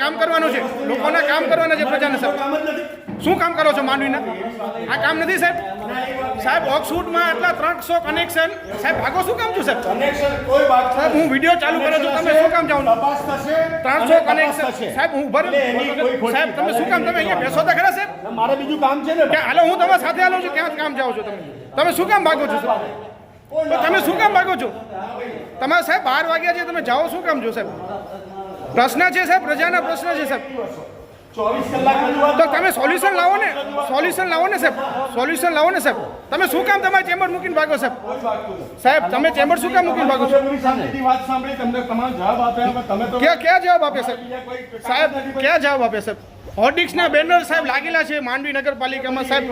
કામ કરવાનું છે? લોકોના કામ કરવાના છે પ્રજાને સાહેબ. શું કામ કરો છો માંડવીના? આ કામ નથી સાહેબ? સાહેબ ઓક્સફૂડમાં એટલા ત્રણસો કનેક્શન સાહેબ ભાગો શું કામ છું સાહેબ? સાહેબ હું વીડિયો ચાલુ કરું છું તમે શું કામ જાઓ છો? ત્રણસો કનેક્શન સાહેબ હું ખોટી સાહેબ તમે શું કામ? તમે અહીંયા બેસો તો ખરા સાહેબ. મારે બીજું કામ છે ને હાલો હું તમારા સાથે હાલો છું. ક્યાં કામ જાઓ છો તમે? તમે શું કામ ભાગો છો સાહેબ? તો તમે શું કામ ભાગો છો? તમારે સાહેબ બાર વાગ્યા છે. તમે જાઓ શું કામ છો સાહેબ? પ્રશ્ન છે સાહેબ, પ્રજાના પ્રશ્ન છે સાહેબ. તો તમે સોલ્યુશન લાવો ને સોલ્યુશન લાવો ને સાહેબ સોલ્યુશન લાવો ને સાહેબ. તમે શું કામ તમારે ચેમ્બર મૂકીને ભાગો સાહેબ? સાહેબ, તમે ચેમ્બર શું કામ મૂકીને ભાગો ક્યાં ક્યાં જવાબ આપે સાહેબ? સાહેબ, ક્યાં જવાબ આપે સાહેબ? હોર્ડિક્સના બેનર સાહેબ લાગેલા છે માંડવી નગરપાલિકામાં. સાહેબ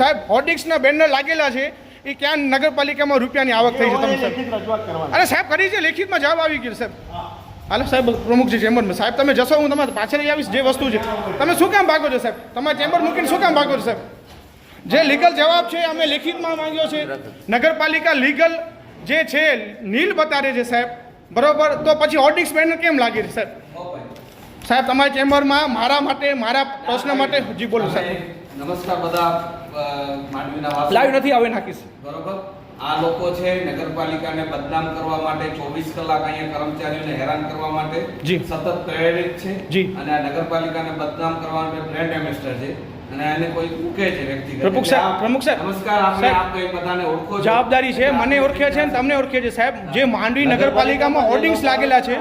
સાહેબ, હોર્ડિક્સના બેનર લાગેલા છે એ ક્યાં નગરપાલિકામાં રૂપિયાની આવક થઈ છે તમે સાહેબ? અરે સાહેબ, કરી છે, લેખિતમાં જવાબ આવી ગયો સાહેબ. હાલો સાહેબ પ્રમુખ છે ચેમ્બરમાં સાહેબ તમે જશો હું તમારે પાછળ આવીશ જે વસ્તુ છે. તમે શું કામ ભાગો છો સાહેબ? તમારે ચેમ્બર મૂકીને શું કામ ભાગો છો સાહેબ? જે લીગલ જવાબ છે અમે લેખિતમાં માંગ્યો છે. નગરપાલિકા લીગલ જે છે નીલ બતાડે છે સાહેબ. બરોબર? તો પછી હોર્ડિક્સ બેનર કેમ લાગે છે સાહેબ? સાહેબ તમારી ચેમ્બરમાં મારા માટે મારા પ્રશ્ન માટે જી બોલો સાહેબ. નમસ્કાર બધા. લાઈવ નથી આવે નાખીશ. બરોબર? આ લોકો છે નગરપાલિકાને બદનામ કરવા માટે ચોવીસ કલાક અહીંયા કર્મચારીઓને હેરાન કરવા માટે. સતત પ્રેરિત છે. અને આ નગરપાલિકાને બદનામ કરવા માટે બ્રેન્ડ એમ્બેસેડર છે અને એને કોઈ ઉકે છે વ્યક્તિગત. પ્રમુખ સાહેબ, પ્રમુખ સાહેબ. નમસ્કાર આપણે સાહેબ. આપ તો બધાને ઓળખો જવાબદારી છે મને ઓળખે છે ને તમને ઓળખે છે. સાહેબ જે માંડવી નગરપાલિકામાં હોર્ડિંગ્સ લાગેલા છે.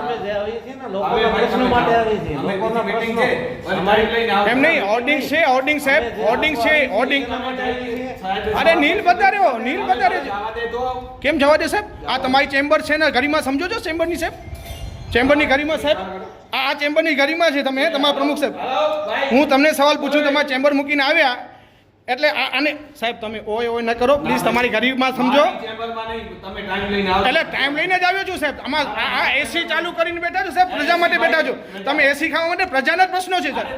અને. એમ નહીં હોર્ડિંગ છે હોર્ડિંગ સાહેબ. હોર્ડિંગ છે હોર્ડિંગ અરે નીલ બતાડ્યો નીલ બતાડ્યો કેમ જવા દે સાહેબ? આ તમારી ચેમ્બર છે ને ગરિમા સમજો છો ચેમ્બરની સાહેબ? ચેમ્બરની ગરિમા સાહેબ? આ ચેમ્બરની ગરિમા છે તમે તમારા પ્રમુખ સાહેબ. હું તમને સવાલ પૂછું તમારા ચેમ્બર મૂકીને આવ્યા. એટલે આને સાહેબ તમે ઓય ઓય ન કરો પ્લીઝ તમારી ગરીબમાં સમજો. એટલે ટાઈમ લઈને જ આવ્યો છું સાહેબ. આમાં આ એસી ચાલુ કરીને બેઠા છો સાહેબ? પ્રજા માટે બેઠા છો. તમે એસી ખાવા માટે પ્રજાના જ પ્રશ્નો છે સાહેબ.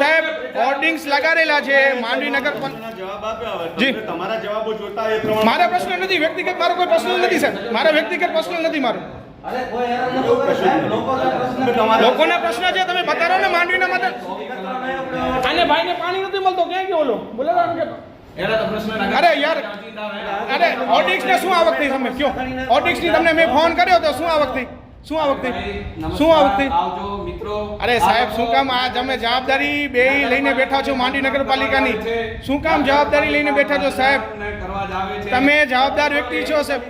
સાહેબ હોર્ડિંગ્સ લગાડેલા છે માંડવી નગર જી. તમારા જવાબો જોતા મારા પ્રશ્ન નથી વ્યક્તિગત મારો કોઈ પ્રશ્ન નથી સાહેબ. મારા વ્યક્તિગત પ્રશ્ન નથી મારો. લોકોના પ્રશ્ન છે તમે બતાવો ને માંડવીના માટે આને ભાઈને પાણી નથી મળતો ક્યાં ગયો ઓલો? બોલો અરે યાર. અરે ઓડિક્સ ને શું આવક થઈ તમે? કયો? ઓડિક્સની તમને મેં ફોન કર્યો તો શું આવક થઈ શું આ વખતે શું આ વખતે મિત્રો અરે સાહેબ શું કામ આ તમે જવાબદારી બે લઈને બેઠા છો માંડવી નગરપાલિકાની શું કામ જવાબદારી લઈને બેઠા છો સાહેબ તમે જવાબદાર વ્યક્તિ છો સાહેબ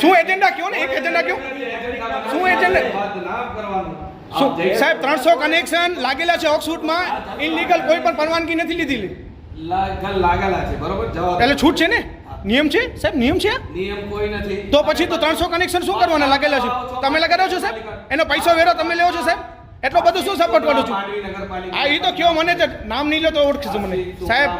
શું એજન્ડા કયો ને એક એજન્ડા કયો શું એજન્ડા? સાહેબ ત્રણસો કનેક્શન લાગેલા છે ઓક્સફૂટમાં ઇનલીગલ કોઈ પણ પરવાનગી નથી લીધી લાગલ લાગેલા છે બરોબર એટલે છૂટ છે ને નિયમ છે? સાહેબ નિયમ છે? નિયમ કોઈ નથી. તો પછી તો ત્રણસો કનેક્શન શું કરવાના લાગેલા છે? તમે લગાડ્યો છો સાહેબ? એનો પૈસો વેરો તમે લેવો છો સાહેબ? એટલો બધું શું સપોર્ટ કરો છો? આ એ તો કયો મને જ નામ નહીં લો તો ઓળખીશું મને. સાહેબ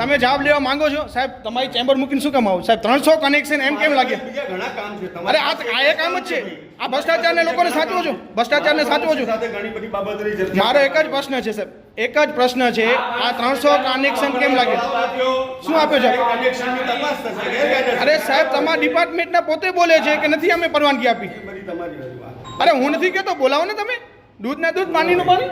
તમે જવાબ લેવા માંગો છો? સાહેબ તમારી ચેમ્બર મૂકીને શું કામ આવો? સાહેબ ત્રણસો કનેક્શન એમ કેમ લાગે? ઘણા કામ છે અરે આ આ એ કામ જ છે. આ ભ્રષ્ટાચારને લોકોને સાચવો છો? ભ્રષ્ટાચારને સાચવો છો? સાથે ઘણી બધી બાબતોની ચર્ચા મારો એક જ પ્રશ્ન છે સાહેબ. એક જ પ્રશ્ન છે, આ ત્રણસો કનેક્શન કેમ લાગે? શું આપ્યો છે? અરે સાહેબ, તમારા ડિપાર્ટમેન્ટના પોતે બોલે છે કે નથી અમે પરવાનગી આપી. અરે હું નથી કહેતો બોલાવો ને તમે. દૂધના દૂધ, પાણીનું પાણી.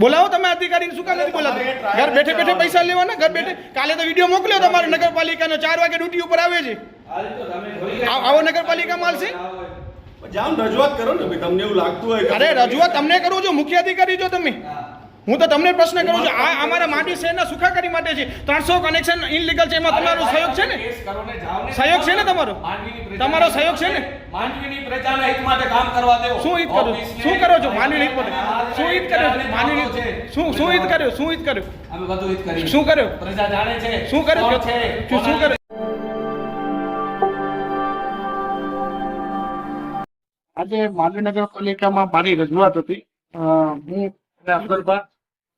બોલાવો તમે અધિકારીને, શું કામ નથી બોલાવો ઘર બેઠે બેઠે પૈસા લેવાના, ઘર બેઠે. કાલે તો વીડિયો મોકલ્યો તમારે, નગરપાલિકાનો ચાર વાગે ડ્યુટી ઉપર આવે છે. આવો નગરપાલિકા હાલશે જામ રજૂઆત કરો ને ભાઈ તમને એવું લાગતું હોય અરે રજૂઆત તમને કરું છું મુખ્ય અધિકારી છો તમે. હું તો તમને પ્રશ્ન કરું છું આ અમારા માંડવી શહેરના સુખાકારી માટે છે. ત્રણસો કનેક્શન ઇનલીગલ છે એમાં તમારો સહયોગ છે ને. સહયોગ છે ને તમારો? તમારો સહયોગ છે ને? માંડવીની પ્રજાના હિત માટે કામ કરવા દેવો. શું હિત કરો? શું કરો છો? માનવી હિત માટે? શું હિત કર્યો? છે. શું શું હિત કર્યો? શું હિત કર્યો? અમે બધું હિત કરીએ. શું કર્યો? પ્રજા જાણે છે. શું કર્યો? શું શું કર્યું? આજે માંડવી નગરપાલિકામાં મારી રજૂઆત હતી. હું અને અકબરભાઈ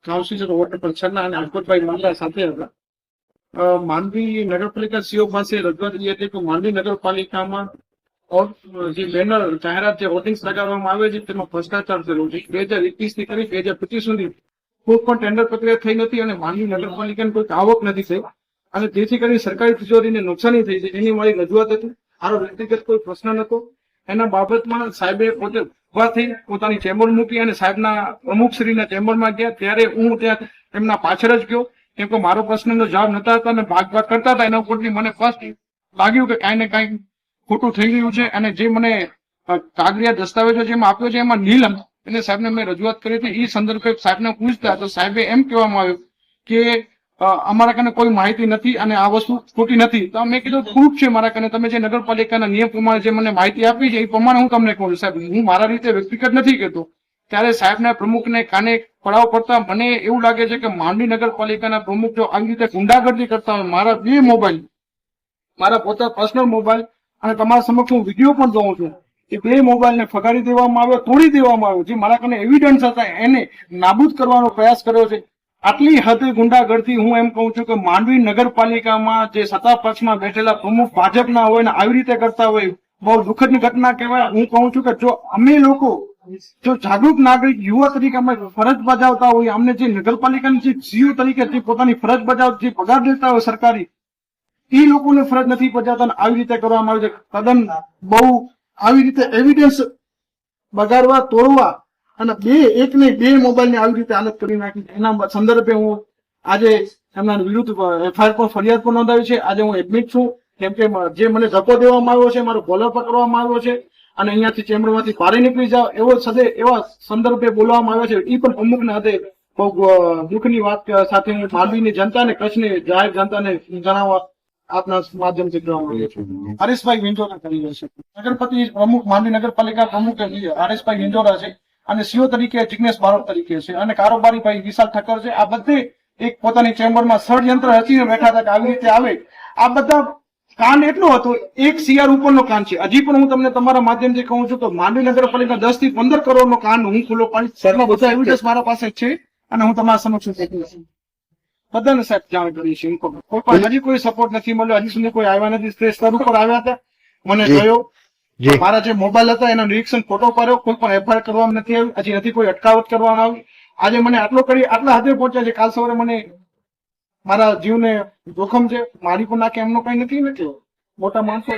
કાઉન્સિલર વોર્ડ નંબર અને અકબરભાઈ માંગરા સાથે હતા. માંડવી નગરપાલિકા સીઓ પાસે રજૂઆત એ હતી કે માંડવી નગરપાલિકામાં જે બેનર જાહેરાત જે હોર્ડિંગ્સ લગાવવામાં આવે છે તેમાં ભ્રષ્ટાચાર થયેલો છે. બે હજાર એકવીસથી કરી બે હજાર પચીસ સુધી કોઈ પણ ટેન્ડર પ્રક્રિયા થઈ નથી અને માંડવી નગરપાલિકાની કોઈ આવક નથી થઈ. અને જેથી કરીને સરકારી તિજોરીને નુકસાની થઈ છે. એની મારી રજૂઆત હતી. મારો વ્યક્તિગત કોઈ પ્રશ્ન નતો એના બાબતમાં સાહેબે પોતે ઊભા થઈ પોતાની ચેમ્બર મૂકી અને સાહેબના પ્રમુખશ્રીના ચેમ્બરમાં ગયા. ત્યારે હું ત્યાં એમના પાછળ જ ગયો. કેમ કે મારો પ્રશ્નનો જવાબ નતા હતા અને ભાગ ભાગ કરતા હતા. એના ઉપરથી મને ફર્સ્ટ લાગ્યું કે કાંઈ ને કાંઈ ખોટું થઈ ગયું છે અને જે મને અ, કાગળિયા દસ્તાવેજો જેમાં આપ્યો છે એમાં નીલમ એને સાહેબને મેં રજૂઆત કરી હતી. એ સંદર્ભે સાહેબને પૂછતા તો સાહેબે એમ કહેવામાં આવ્યું કે અમારા કને કોઈ માહિતી નથી અને આ વસ્તુ ખોટી નથી. તો મેં કીધું, પ્રૂફ છે મારા કને. તમે જે નગરપાલિકાના નિયમ પ્રમાણે જે મને માહિતી આપી છે, એ પ્રમાણે હું તમને કહું સાહેબ, હું મારા રીતે વ્યક્તિગત નથી કહેતો. ત્યારે સાહેબના પ્રમુખને કાને પડાવ પડતા મને એવું લાગે છે કે માંડવી નગરપાલિકાના પ્રમુખ જો આવી રીતે ગુંડાગર્દી કરતા હોય, મારા બે મોબાઈલ, મારા પોતા પર્સનલ મોબાઈલ અને તમારા સમક્ષ હું વીડિયો પણ જોઉં છું, એ બે મોબાઈલને ફગાડી દેવામાં આવ્યો, તોડી દેવામાં આવ્યો, જે મારા કને એવિડન્સ હતા, એને નાબૂદ કરવાનો પ્રયાસ કર્યો છે. આટલી હદે ગુંડાગર્દી હું એમ કહું છું કે માંડવી નગરપાલિકામાં જે સત્તા પક્ષમાં બેઠેલા પ્રમુખ ભાજપના હોય ને આવી રીતે કરતા હોય, બહુ દુઃખદની ઘટના કહેવાય. હું કહું છું કે જો અમે લોકો, જો જાગૃત નાગરિક યુવા તરીકે અમે ફરજ બજાવતા હોય, અમને જે નગરપાલિકાની જે સીઓ તરીકે જે પોતાની ફરજ બજાવ, જે પગાર દેતા હોય સરકારી, એ લોકોને ફરજ નથી બજાવતા આવી રીતે કરવામાં આવે છે. તદ્દન બહુ આવી રીતે એવિડન્સ બગાડવા, તોડવા અને બે, એક ને બે મોબાઈલ ને આવી રીતે હાલત કરી નાખી. એના સંદર્ભે હું આજે એમના વિરુદ્ધ એફઆઈઆર પર ફરિયાદ પણ નોંધાવી છે. આજે હું એડમિટ છું, કેમ કે જે મને ધક્કો દેવામાં આવ્યો છે, મારો બોલર પકડવામાં આવ્યો છે અને અહીંયાથી ચેમ્બરમાંથી બહાર નીકળી જાવ એવો સદે, એવા સંદર્ભે બોલવામાં આવ્યો છે. એ પણ અમુકને હદે બહુ દુઃખની વાત સાથે હું માંડવીની જનતાને, કચ્છની, જાહેર જનતાને જણાવવા આપના માધ્યમથી કહેવા છે. હરીશભાઈ વિંજોરા કરી છે. નગરપતિ પ્રમુખ, માંડવી નગરપાલિકા પ્રમુખ હરીશભાઈ વિંજોરા છે. અને સીઓ તરીકે જિજ્ઞેશ બારોટ તરીકે છે. અને કારોબારી ભાઈ વિશાલ ઠક્કર છે. આ બધે એક પોતાની ચેમ્બરમાં ષડયંત્ર રચીને બેઠા હતા કે આવી રીતે આવે. આ બધા કાન એટલો હતો એક સીઆર ઉપરનો કાન છે. હજી પણ હું તમને તમારા માધ્યમથી કહું છું તો માંડવી નગરપાલિકા દસથી પંદર કરોડનો કાંડ હું ખુલ્લો પાડી બધા એવિડન્સ મારા પાસે છે અને હું તમારા સમક્ષ. બધાને સાહેબ જાણ કરી છે. કોઈ પણ હજી કોઈ સપોર્ટ નથી મળ્યો. હજી સુધી કોઈ આવ્યા નથી. તે સ્તર ઉપર આવ્યા હતા. મને જોયો. મારા જે મોબાઈલ હતા, એનો નિરીક્ષણ ફોટો પડ્યો. કોઈ પણ એફઆઈઆર કરવામાં નથી આવી હજી નથી કોઈ અટકાવત કરવામાં આવી. આજે મને આટલો કરી, આટલા હદે પહોંચ્યા છે. કાલ સવારે મને મારા જીવને જોખમ છે. મારી પણ નાખે એમનો કઈ નથી નથી મોટા માણસો.